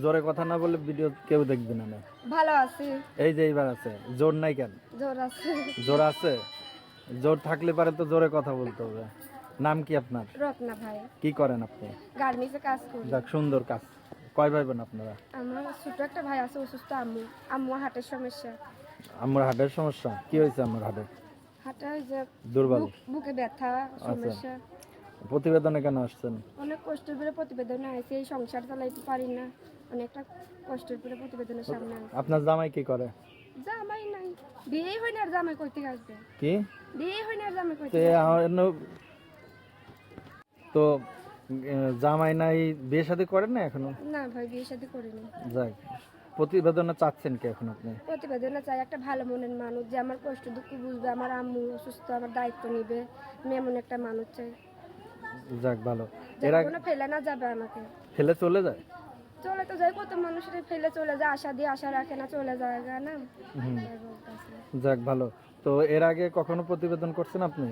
জোরে কথা না বলে ভিডিও কেউ দেখবে না ভালো আছি। এই যে এইবার আছে জোর নাই কেন? জোর আছে। জোর আছে? জোর থাকলে পারে তো জোরে কথা বলতে হবে। নাম কি আপনার? রত্না ভাই। কি করেন আপনি? গার্মেন্টসে কাজ করি। যাক সুন্দর কাজ। কয় ভাই বোন আপনারা? আমার ছোট একটা ভাই আছে অসুস্থ আম্মু। আম্মু হার্টের সমস্যা। আমার হার্টের সমস্যা? কি হয়েছে আমার হার্টে হার্টে ওই যে দুর্বল। বুক- বুকে ব্যথা সমস্যা। প্রতিবেদনে কেন আসছেন? অনেক কষ্ট পরে প্রতিবেদন আছে এই সংসার চালাইতে পারি না। অনেকটা কষ্টের পরে প্রতিবেদনের সামনে আপনার জামাই কি করে? জামাই নাই। বিয়ে হয় না আর জামাই করতে আসবে? কি? বিয়ে হয় না আর জামাই করতে তে জামাই নাই বিয়ে শাদী করেন না এখনও? না ভাই বিয়ে শাদী করিনি। যাক প্রতিবেদনে চাচ্ছেন কি এখন আপনি? প্রতিবেদনে চাই একটা ভালো মনের মানুষ যে আমার কষ্ট দুঃখ বুঝবে আমার আম্মু অসুস্থ আমার দায়িত্ব নিবে আমি এমন একটা মানুষ চাই। যাক ভালো। এর কোনো ফেলে না যাবে আমাকে। ফেলে চলে যায়? চলে তো যাই কত মানুষের ফেলে চলে যায় আশা দিয়ে আশা রাখে না চলে যায় না? যাক ভালো। তো এর আগে কখনো প্রতিবেদন করছেন আপনি?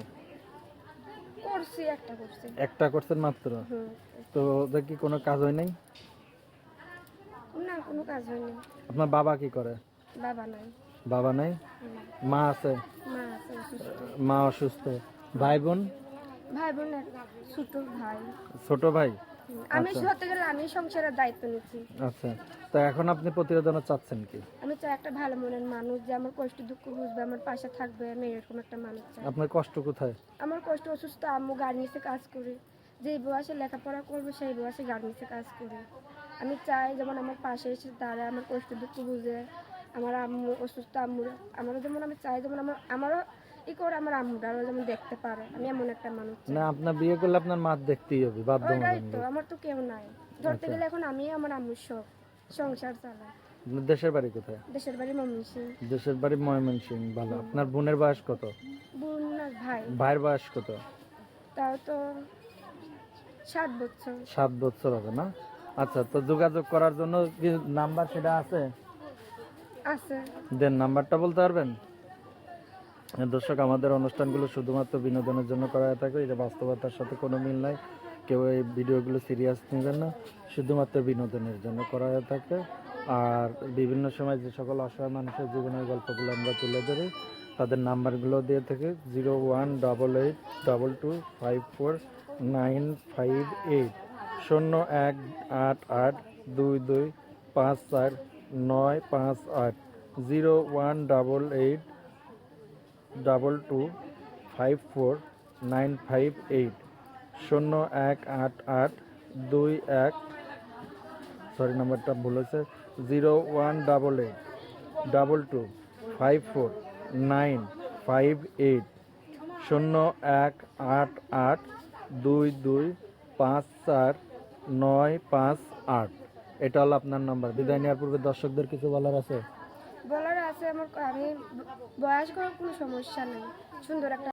করছি একটা করছি। একটা করছেন মাত্র? তো ওদের কি কোনো কাজ হয় নাই? না কোনো কাজ হয়নি আপনার বাবা কি করে? বাবা নাই। বাবা নাই? মা আছে? মা অসুস্থ। মা অসুস্থ। ভাই বোন? ভাই বোন ছোট ভাই। ছোট ভাই। আমি ধরতে গেলে আমি সংসারের দায়িত্ব নিচ্ছি। আচ্ছা। তো এখন আপনি প্রতিবেদনে চাচ্ছেন কি? আমি চাই একটা ভালো মনের মানুষ যে আমার কষ্ট দুঃখ বুঝবে আমার পাশে থাকবে আমি এরকম একটা মানুষ চাই। আপনার কষ্ট কোথায়? আমার কষ্ট অসুস্থ আম্মু গার্মেন্টসে কাজ করি। যেই বয়সে লেখাপড়া করব সেই বয়সে গার্মেন্টসে কাজ করি। আমি চাই যেমন আমার পাশে এসে দাঁড়ায় আমার কষ্ট দুঃখ বুঝে আমার আম্মু অসুস্থ আম্মু আমারও যেমন আমি চাই যেমন আমার আমারও ই করে আমার যেমন দেখতে পারে। আমি এমন একটা মানুষ না আপনার বিয়ে করলে আপনার মাছ দেখতেই হবে বাধ্যমানভাবে তো আমার তো কেউ নাই। ধরতে গেলে এখন আমি আমার আম্মুর সব সংসার চালাই। আপনার দেশের বাড়ি কোথায়? দেশের বাড়ি মম্মি সিং দেশের বাড়ি ময়মনসিং ভালো। আপনার বোনের বয়স কত? বোন আর ভাই। ভাইয়ের বয়স কত? তাও তো সাত বছর। সাত বছর হবে না? আচ্ছা তো যোগাযোগ করার জন্য কি নাম্বার সেটা আছে? আছে। দেন নাম্বারটা বলতে পারবেন? দর্শক, আমাদের অনুষ্ঠানগুলো শুধুমাত্র বিনোদনের জন্য করা থাকে এটা বাস্তবতার সাথে কোনো মিল নাই। কেউ এই ভিডিওগুলো সিরিয়াস নেবেন না, শুধুমাত্র বিনোদনের জন্য করা হয়ে থাকে। আর বিভিন্ন সময় যে সকল অসহায় মানুষের জীবনের গল্পগুলো আমরা তুলে ধরি, তাদের নাম্বারগুলো দিয়ে থাকে, zero one double eight double two five four nine five eight. শূন্য এক আট আট দুই দুই পাঁচ চার নয় পাঁচ আট। Zero one double eight double two five four nine five eight শূন্য এক আট আট দুই এক সরি নাম্বারটা ভুল হয়েছে। Zero one double eight double two five four nine five eight শূন্য এক আট আট দুই দুই পাঁচ চার নয় পাঁচ আট। এটা হলো আপনার নাম্বার বিদায় নেওয়ার পূর্বে দর্শকদের কিছু বলার আছে? বলার আছে আমার আমি বয়স করার কোনো সমস্যা নেই। সুন্দর একটা